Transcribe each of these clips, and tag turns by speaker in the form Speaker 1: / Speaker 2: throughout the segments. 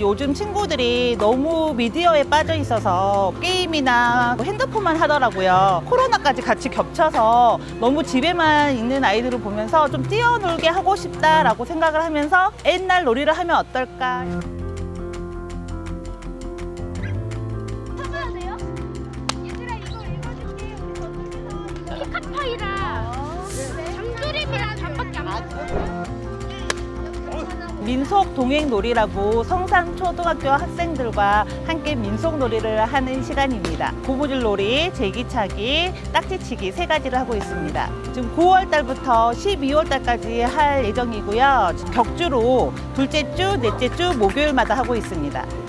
Speaker 1: 요즘 친구들이 너무 미디어에 빠져 있어서 게임이나 핸드폰만 하더라고요. 코로나까지 같이 겹쳐서 너무 집에만 있는 아이들을 보면서 좀 뛰어놀게 하고 싶다라고 생각을 하면서 옛날 놀이를 하면 어떨까.
Speaker 2: 찾아야 돼요? 얘들아 이거 읽어줄게. 우리 저쪽에서 피카파이랑 장그림이랑 잠밖에 안 봤어.
Speaker 1: 민속 동행놀이라고 성산초등학교 학생들과 함께 민속놀이를 하는 시간입니다. 고무줄놀이, 제기차기, 딱지치기 세 가지를 하고 있습니다. 지금 9월 달부터 12월 달까지 할 예정이고요. 격주로 둘째 주, 넷째 주 목요일마다 하고 있습니다.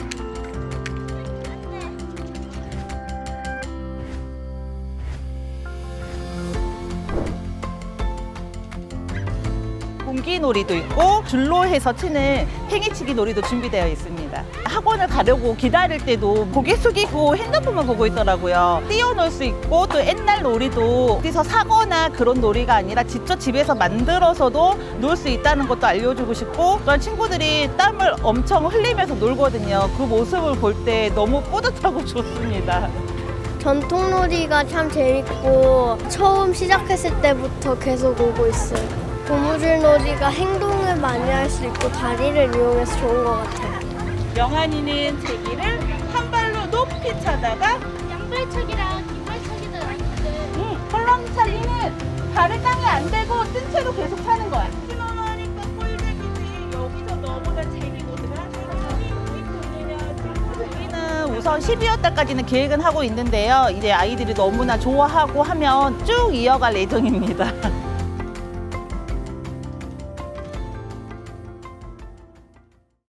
Speaker 1: 공기놀이도 있고 줄로 해서 치는 팽이치기 놀이도 준비되어 있습니다. 학원을 가려고 기다릴 때도 고개 숙이고 핸드폰만 보고 있더라고요. 뛰어놀 수 있고 또 옛날 놀이도 어디서 사거나 그런 놀이가 아니라 직접 집에서 만들어서도 놀 수 있다는 것도 알려주고 싶고 그런 친구들이 땀을 엄청 흘리면서 놀거든요. 그 모습을 볼 때 너무 뿌듯하고 좋습니다.
Speaker 3: 전통놀이가 참 재밌고 처음 시작했을 때부터 계속 오고 있어요. 고무줄 놀이가 행동을 많이 할 수 있고 다리를 이용해서 좋은 것 같아요.
Speaker 1: 영환이는 제기를 한 발로 높이 차다가
Speaker 2: 양발차기랑 긴발차기도 나는데
Speaker 1: 응, 헐렁찰리는 발을 땅에 안 대고 뜬 채로 계속 타는 거야. 신어하니까 꼴배기지 여기서 너보다 재미거든. 우리는 우선 12월 달까지는 계획은 하고 있는데요. 이제 아이들이 너무나 좋아하고 하면 쭉 이어갈 예정입니다.